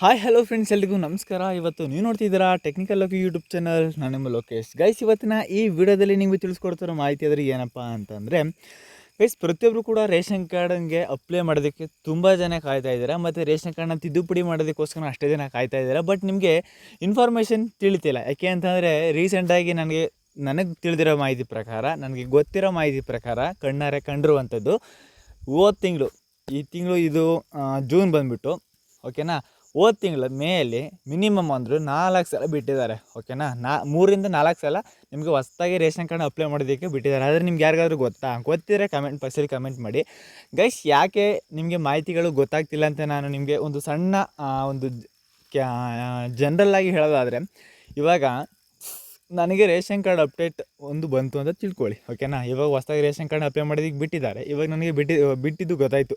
Hi hello friends ಎಲ್ರಿಗೂ ನಮಸ್ಕಾರ. ಇವತ್ತು ನೀವು ನೋಡ್ತಿದ್ದೀರಾ ಟೆಕ್ನಿಕಲ್ ಲೋಕಿ ಯೂಟ್ಯೂಬ್ ಚಾನಲ್ ನಾನು ನಿಮ್ಮ ಲೋಕೇಶ್. ಗೈಸ್ ಇವತ್ತಿನ ಈ ವಿಡಿಯೋದಲ್ಲಿ ನಿಮಗೆ ತಿಳಿಸ್ಕೊಡ್ತಿರೋ ಮಾಹಿತಿ ಆದರೆ ಏನಪ್ಪ ಅಂತಂದರೆ ಗೈಸ್ ಪ್ರತಿಯೊಬ್ಬರು ಕೂಡ ರೇಷನ್ ಕಾರ್ಡ್ಗೆ ಅಪ್ಲೈ ಮಾಡೋದಕ್ಕೆ ತುಂಬ ಜನ ಕಾಯ್ತಾ ಇದ್ದಾರೆ. ಮತ್ತು ರೇಷನ್ ಕಾರ್ಡ್ನ ತಿದ್ದುಪಡಿ ಮಾಡೋದಕ್ಕೋಸ್ಕರ ಅಷ್ಟೇ ಜನ ಕಾಯ್ತಾ ಇದ್ದಾರೆ. ಬಟ್ ನಿಮಗೆ ಇನ್ಫಾರ್ಮೇಷನ್ ತಿಳಿತಿಲ್ಲ. ಯಾಕೆ ಅಂತಂದರೆ ರೀಸೆಂಟಾಗಿ ನನಗೆ ನನಗೆ ತಿಳಿದಿರೋ ಮಾಹಿತಿ ಪ್ರಕಾರ, ನನಗೆ ಗೊತ್ತಿರೋ ಮಾಹಿತಿ ಪ್ರಕಾರ ಕಣ್ಣಾರೆ ಕಂಡಿರುವಂಥದ್ದು, ಹೋದ ತಿಂಗಳು, ಈ ತಿಂಗಳು ಇದು ಜೂನ್ ಬಂದುಬಿಟ್ಟು ಓಕೆನಾ ಹೋದ ತಿಂಗಳ ಮೇಲೆ ಮಿನಿಮಮ್ ಅಂದರು ನಾಲ್ಕು ಸಲ ಬಿಟ್ಟಿದ್ದಾರೆ ಓಕೆನಾ ನಾ? ಮೂರಿಂದ ನಾಲ್ಕು ಸಲ ನಿಮಗೆ ಹೊಸ್ದಾಗಿ ರೇಷನ್ ಕಾರ್ಡ್ ಅಪ್ಲೈ ಮಾಡೋದಕ್ಕೆ ಬಿಟ್ಟಿದ್ದಾರೆ. ಆದರೆ ನಿಮ್ಗೆ ಯಾರಿಗಾದ್ರೂ ಗೊತ್ತಾ? ಗೊತ್ತಿದ್ರೆ ಕಮೆಂಟ್ ಬಾಕ್ಸಲ್ಲಿ ಕಮೆಂಟ್ ಮಾಡಿ. ಗೈಸ್ ಯಾಕೆ ನಿಮಗೆ ಮಾಹಿತಿಗಳು ಗೊತ್ತಾಗ್ತಿಲ್ಲ ಅಂತ ನಾನು ನಿಮಗೆ ಒಂದು ಸಣ್ಣ ಒಂದು ಆಗಿ ಹೇಳೋದಾದರೆ, ಇವಾಗ ನನಗೆ ರೇಷನ್ ಕಾರ್ಡ್ ಅಪ್ಡೇಟ್ ಒಂದು ಬಂತು ಅಂತ ತಿಳ್ಕೊಳ್ಳಿ ಓಕೆನಾ ಇವಾಗ ಹೊಸ್ದಾಗಿ ರೇಷನ್ ಕಾರ್ಡ್ ಅಪ್ಲೈ ಮಾಡೋದಕ್ಕೆ ಬಿಟ್ಟಿದ್ದಾರೆ. ಇವಾಗ ನನಗೆ ಬಿಟ್ಟಿ, ಬಿಟ್ಟಿದ್ದು ಗೊತ್ತಾಯಿತು.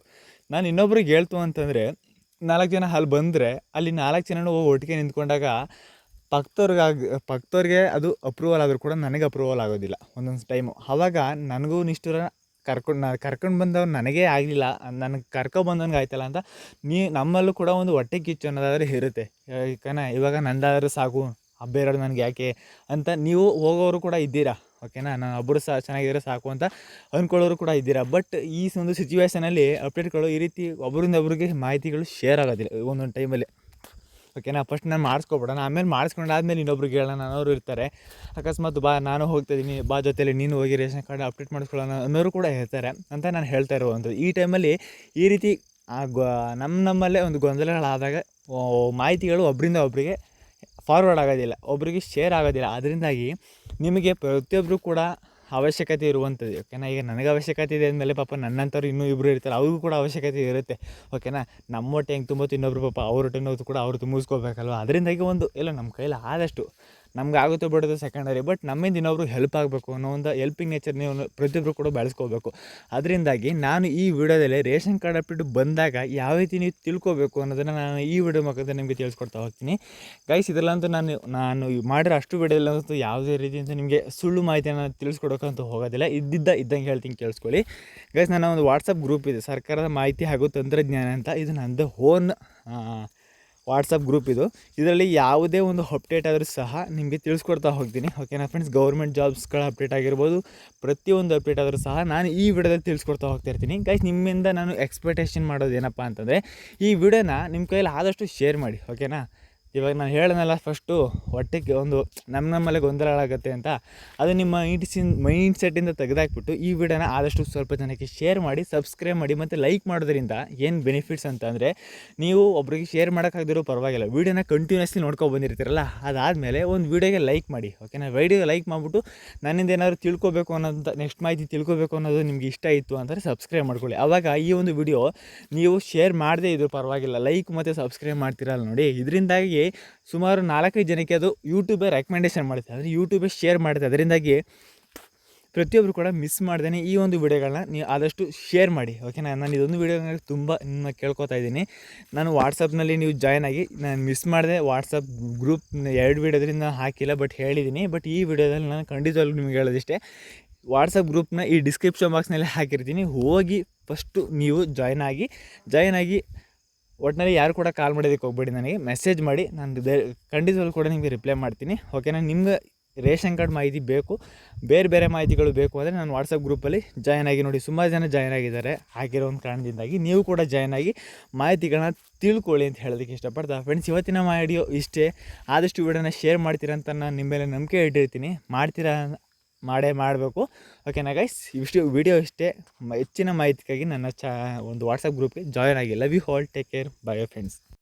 ನಾನು ಇನ್ನೊಬ್ರಿಗೆ ಹೇಳ್ತು ಅಂತಂದರೆ ನಾಲ್ಕು ಜನ ಅಲ್ಲಿ ಬಂದರೆ ಅಲ್ಲಿ ನಾಲ್ಕು ಜನ ಒಟ್ಟಿಗೆ ನಿಂತ್ಕೊಂಡಾಗ ಪಕ್ದವ್ರಿಗಾಗಿ, ಪಕ್ದವ್ರಿಗೆ ಅದು ಅಪ್ರೂವಲ್ ಆದರೂ ಕೂಡ ನನಗೆ ಅಪ್ರೂವಲ್ ಆಗೋದಿಲ್ಲ. ಒಂದೊಂದು ಟೈಮು ಆವಾಗ ನನಗೂ ನಿಷ್ಠುರ ಕರ್ಕೊಂಡು ನಾನು ಕರ್ಕೊಂಡು ಬಂದವ್ರು ನನಗೇ ಆಗಲಿಲ್ಲ. ನನಗೆ ಕರ್ಕೊಬಂದವ್ನಿಗೆ ಆಯ್ತಲ್ಲ ಅಂತ ನೀ, ನಮ್ಮಲ್ಲೂ ಕೂಡ ಒಂದು ಹೊಟ್ಟೆ ಕಿಚ್ಚು ಅನ್ನೋದಾದ್ರೆ ಇರುತ್ತೆ. ಯಾಕಂದ್ರೆ ಇವಾಗ ನಂದಾದರೂ ಸಾಕು ಬೇರೆಯವ್ರು ನನಗೆ ಯಾಕೆ? ಅಂತ ನೀವು ಹೋಗೋರು ಕೂಡ ಇದ್ದೀರಾ? ಓಕೆನಾ? ನಾನು ಒಬ್ಬರು ಸಹ ಚೆನ್ನಾಗಿದ್ದರೆ ಸಾಕು ಅಂತ ಅಂದ್ಕೊಳ್ಳೋರು ಕೂಡ ಇದ್ದೀರಾ? ಬಟ್ ಈ ಒಂದು ಸಿಚುವೇಷನಲ್ಲಿ ಅಪ್ಡೇಟ್ಗಳು ಈ ರೀತಿ ಒಬ್ಬರಿಂದ ಒಬ್ರಿಗೆ ಮಾಹಿತಿಗಳು ಶೇರ್ ಆಗೋದಿಲ್ಲ ಒಂದೊಂದು ಟೈಮಲ್ಲಿ ಓಕೆನಾ ಫಸ್ಟ್ ನಾನು ಮಾಡಿಸ್ಕೊಬಿಡೋಣ ಆಮೇಲೆ ಮಾಡಿಸ್ಕೊಂಡಾದ್ಮೇಲೆ ಇನ್ನೊಬ್ರಿಗೆ ಹೇಳೋಣ ಅನ್ನೋರು ಇರ್ತಾರೆ. ಅಕಸ್ಮಾತ್ ಬಾ, ನಾನು ಹೋಗ್ತಾ ಇದ್ದೀನಿ ಬಾ ಜೊತೆಯಲ್ಲಿ ನೀನು ಹೋಗಿ ರೇಷನ್ ಕಾರ್ಡ್ ಅಪ್ಡೇಟ್ ಮಾಡಿಸ್ಕೊಳ್ಳೋಣ ಅನ್ನೋರು ಕೂಡ ಹೇಳ್ತಾರೆ ಅಂತ ನಾನು ಹೇಳ್ತಾ ಇರುವಂಥದ್ದು. ಈ ಟೈಮಲ್ಲಿ ಈ ರೀತಿ ಆ ನಮ್ಮ ನಮ್ಮಲ್ಲೇ ಒಂದು ಗೊಂದಲಗಳಾದಾಗ ಮಾಹಿತಿಗಳು ಒಬ್ಬರಿಂದ ಒಬ್ಬರಿಗೆ ಫಾರ್ವರ್ಡ್ ಆಗೋದಿಲ್ಲ, ಒಬ್ರಿಗೆ ಶೇರ್ ಆಗೋದಿಲ್ಲ. ಅದರಿಂದಾಗಿ ನಿಮಗೆ ಪ್ರತಿಯೊಬ್ಬರು ಕೂಡ ಅವಶ್ಯಕತೆ ಇರುವಂಥದ್ದು ಓಕೆನಾ ಈಗ ನನಗೆ ಅವಶ್ಯಕತೆ ಇದೆ ಅಂದಮೇಲೆ ಪಾಪ ನನ್ನಂಥವ್ರು ಇನ್ನೂ ಇಬ್ಬರು ಇರ್ತಾರೆ, ಅವ್ರಿಗೂ ಕೂಡ ಅವಶ್ಯಕತೆ ಇರುತ್ತೆ ಓಕೆನಾ ನಮ್ಮ ಹೊಟ್ಟೆ ಹೆಂಗೆ ತುಂಬುತ್ತೆ ಇನ್ನೊಬ್ರು ಪಾಪ, ಅವ್ರ ಹೊಟ್ಟೆನೂ ಕೂಡ ಅವ್ರು ತುಂಬಿಸ್ಕೋಬೇಕಲ್ವ? ಅದರಿಂದಾಗಿ ಒಂದು ಎಲ್ಲ ನಮ್ಮ ಕೈಲಿ ಆದಷ್ಟು ನಮ್ಗೆ ಆಗುತ್ತೋ ಬಿಡೋದು ಸೆಕೆಂಡರಿ ಬಟ್ ನಮ್ಮಿಂದ ಇನ್ನೊಬ್ರು ಹೆಲ್ಪ್ ಆಗಬೇಕು ಅನ್ನೋ ಒಂದು ಹೆಲ್ಪಿಂಗ್ ನೇಚರ್ ನೀವು ಪ್ರತಿಯೊಬ್ಬರು ಕೂಡ ಬೆಳೆಸ್ಕೋಬೇಕು ಅದರಿಂದಾಗಿ ನಾನು ಈ ವಿಡಿಯೋದಲ್ಲಿ ರೇಷನ್ ಕಾರ್ಡ್ ಅಪ್ಡೇಟ್ ಬಂದಾಗ ಯಾವ ರೀತಿ ನೀವು ತಿಳ್ಕೊಬೇಕು ಅನ್ನೋದನ್ನು ನಾನು ಈ ವಿಡಿಯೋ ಮುಖಾಂತರ ನಿಮಗೆ ತಿಳಿಸ್ಕೊಡ್ತಾ ಹೋಗ್ತೀನಿ. ಗೈಸ್ ಇದರಲ್ಲಂತೂ ನಾನು ನಾನು ಮಾಡಿರೋ ಅಷ್ಟು ವಿಡಿಯೋದಲ್ಲಂತೂ ಯಾವುದೇ ರೀತಿ ಅಂತ ನಿಮಗೆ ಸುಳ್ಳು ಮಾಹಿತಿಯನ್ನು ತಿಳಿಸ್ಕೊಡೋಕ್ಕಂತೂ ಹೋಗೋದಿಲ್ಲ. ಇದ್ದಿದ್ದ ಇದ್ದಂಗೆ ಹೇಳ್ತೀನಿ ಕೇಳಿಸ್ಕೊಳ್ಳಿ. ಗೈಸ್ ನನ್ನ ಒಂದು ವಾಟ್ಸಪ್ ಗ್ರೂಪ್ ಇದೆ. ಸರ್ಕಾರದ ಮಾಹಿತಿ ಹಾಗೂ ತಂತ್ರಜ್ಞಾನ ಅಂತ. ಇದು ನನ್ನದು ಓನ್ ವಾಟ್ಸಪ್ ಗ್ರೂಪ್ ಇದು. ಇದರಲ್ಲಿ ಯಾವುದೇ ಒಂದು ಅಪ್ಡೇಟ್ ಆದರೂ ಸಹ ನಿಮಗೆ ತಿಳಿಸ್ಕೊಡ್ತಾ ಹೋಗ್ತೀನಿ. ಓಕೆನಾ ಫ್ರೆಂಡ್ಸ್ ಗೌರ್ಮೆಂಟ್ ಜಾಬ್ಸ್ಗಳ ಅಪ್ಡೇಟ್ ಆಗಿರ್ಬೋದು, ಪ್ರತಿಯೊಂದು ಅಪ್ಡೇಟ್ ಆದರೂ ಸಹ ನಾನು ಈ ವಿಡಿಯೋದಲ್ಲಿ ತಿಳಿಸ್ಕೊಡ್ತಾ ಹೋಗ್ತಾ ಇರ್ತೀನಿ. ಗೈಸ್ ನಿಮ್ಮಿಂದ ನಾನು ಎಕ್ಸ್ಪೆಕ್ಟೇಷನ್ ಮಾಡೋದು ಏನಪ್ಪ ಅಂತಂದರೆ, ಈ ವಿಡಿಯೋನ ನಿಮ್ಮ ಕೈಯಲ್ಲಿ ಆದಷ್ಟು ಶೇರ್ ಮಾಡಿ. ಓಕೆನಾ ಇವಾಗ ನಾನು ಹೇಳೋನಲ್ಲ ಫಸ್ಟು ಹೊಟ್ಟೆಗೆ ಒಂದು ನಮ್ಮ ನಮ್ಮಲ್ಲೇ ಗೊಂದಲಗಳಾಗುತ್ತೆ ಅಂತ. ಅದು ನಿಮ್ಮ ಮೈಂಡ್ಸಿನ್ ಮೈಂಡ್ ಸೆಟ್ಟಿಂದ ತೆಗೆದಾಕ್ಬಿಟ್ಟು ಈ ವಿಡಿಯೋನ ಆದಷ್ಟು ಸ್ವಲ್ಪ ಜನಕ್ಕೆ ಶೇರ್ ಮಾಡಿ ಸಬ್ಸ್ಕ್ರೈಬ್ ಮಾಡಿ ಮತ್ತು ಲೈಕ್ ಮಾಡೋದ್ರಿಂದ ಏನು ಬೆನಿಫಿಟ್ಸ್ ಅಂತಂದರೆ ನೀವು ಒಬ್ರಿಗೆ ಶೇರ್ ಮಾಡೋಕ್ಕಾಗದಿರೋ ಪರವಾಗಿಲ್ಲ. ವೀಡಿಯೋನ ಕಂಟಿನ್ಯೂಸ್ಲಿ ನೋಡ್ಕೊಂಡು ಬಂದಿರ್ತೀರಲ್ಲ, ಅದಾದಮೇಲೆ ಒಂದು ವೀಡಿಯೋಗೆ ಲೈಕ್ ಮಾಡಿ. ಓಕೆನಾ ವೀಡಿಯೋ ಲೈಕ್ ಮಾಡಿಬಿಟ್ಟು ನನ್ನಿಂದ ಏನಾದರೂ ತಿಳ್ಕೊಬೇಕು ಅನ್ನೋದಂತ ನೆಕ್ಸ್ಟ್ ಮಾಹಿತಿ ತಿಳ್ಕೊಬೇಕು ಅನ್ನೋದು ನಿಮ್ಗೆ ಇಷ್ಟ ಇತ್ತು ಅಂದರೆ ಸಬ್ಸ್ಕ್ರೈಬ್ ಮಾಡ್ಕೊಳ್ಳಿ. ಆವಾಗ ಈ ಒಂದು ವಿಡಿಯೋ ನೀವು ಶೇರ್ ಮಾಡದೇ ಇದ್ರೂ ಪರವಾಗಿಲ್ಲ. ಲೈಕ್ ಮತ್ತು ಸಬ್ಸ್ಕ್ರೈಬ್ ಮಾಡ್ತೀರಲ್ಲ ನೋಡಿ. ಇದರಿಂದಾಗಿ ಸುಮಾರು ನಾಲ್ಕೈದು ಜನಕ್ಕೆ ಅದು ಯೂಟ್ಯೂಬೇ ರೆಕಮೆಂಡೇಶನ್ ಮಾಡುತ್ತೆ ಅಂದರೆ ಯೂಟ್ಯೂಬೇ ಶೇರ್ ಮಾಡುತ್ತೆ ಅದರಿಂದಾಗಿ ಪ್ರತಿಯೊಬ್ಬರು ಕೂಡ ಮಿಸ್ ಮಾಡ್ದೇ ಈ ಒಂದು ವಿಡಿಯೋಗಳನ್ನ ನೀವು ಆದಷ್ಟು ಶೇರ್ ಮಾಡಿ. ಓಕೆನಾ ನಾನು ಇದೊಂದು ವಿಡಿಯೋ ತುಂಬ ನಿಮ್ಮ ಕೇಳ್ಕೊತಾ ಇದ್ದೀನಿ. ನಾನು ವಾಟ್ಸಪ್ನಲ್ಲಿ ನೀವು ಜಾಯ್ನ್ ಆಗಿ, ನಾನು ಮಿಸ್ ಮಾಡಿದೆ. ವಾಟ್ಸಪ್ ಗ್ರೂಪ್ ಎರಡು ವಿಡಿಯೋದ್ರಿಂದ ಹಾಕಿಲ್ಲ ಬಟ್ ಹೇಳಿದ್ದೀನಿ ಬಟ್ ಈ ವಿಡಿಯೋದಲ್ಲಿ ನಾನು ಖಂಡಿತವಾಗ್ಲೂ ನಿಮಗೆ ಹೇಳೋದಿಷ್ಟೇ ವಾಟ್ಸಪ್ ಗ್ರೂಪ್ನ ಈ ಡಿಸ್ಕ್ರಿಪ್ಷನ್ ಬಾಕ್ಸ್ನಲ್ಲಿ ಹಾಕಿರ್ತೀನಿ. ಹೋಗಿ ಫಸ್ಟು ನೀವು ಜಾಯ್ನ್ ಆಗಿ ಜಾಯ್ನ್ ಆಗಿ ಒಟ್ಟಿನಲ್ಲಿ ಯಾರು ಕೂಡ ಕಾಲ್ ಮಾಡೋದಕ್ಕೆ ಹೋಗ್ಬೇಡಿ ನನಗೆ. ಮೆಸೇಜ್ ಮಾಡಿ, ನಾನು ಖಂಡಿತವಾಗಲೂ ಕೂಡ ನಿಮಗೆ ರಿಪ್ಲೈ ಮಾಡ್ತೀನಿ. ಓಕೆನಾ ನಿಮ್ಗೆ ರೇಷನ್ ಕಾರ್ಡ್ ಮಾಹಿತಿ ಬೇಕು. ಬೇರೆ ಬೇರೆ ಮಾಹಿತಿಗಳು ಬೇಕು ಅಂದರೆ ನಾನು ವಾಟ್ಸಪ್ ಗ್ರೂಪಲ್ಲಿ ಜಾಯ್ನ್ ಆಗಿ ನೋಡಿ. ಸುಮಾರು ಜನ ಜಾಯ್ನ್ ಆಗಿದ್ದಾರೆ. ಆಗಿರೋ ಒಂದು ಕಾರಣದಿಂದಾಗಿ ನೀವು ಕೂಡ ಜಾಯ್ನ್ ಆಗಿ ಮಾಹಿತಿಗಳನ್ನ ತಿಳ್ಕೊಳ್ಳಿ ಅಂತ ಹೇಳೋದಕ್ಕೆ ಇಷ್ಟಪಡ್ತಾ ಫ್ರೆಂಡ್ಸ್ ಇವತ್ತಿನ ವಿಡಿಯೋ ಇಷ್ಟೇ. ಆದಷ್ಟು ವಿಡಿಯೋನ ಶೇರ್ ಮಾಡ್ತೀರಾ ಅಂತ ನಾನು ನಿಮ್ಮ ಮೇಲೆ ನಂಬಿಕೆ ಇಟ್ಟಿರ್ತೀನಿ. ಮಾಡ್ತೀರಾ ಮಾಡೇ ಮಾಡಬೇಕು. ಓಕೆನಾ ಗೈಸ್ ಇಷ್ಟು ವಿಡಿಯೋ ಇಷ್ಟೇ ಹೆಚ್ಚಿನ ಮಾಹಿತಿಗಾಗಿ ನನ್ನ ಚಾ ಒಂದು ವಾಟ್ಸಪ್ ಗ್ರೂಪ್ಗೆ ಜಾಯ್ನ್ ಆಗಿ. Love you all take care bye friends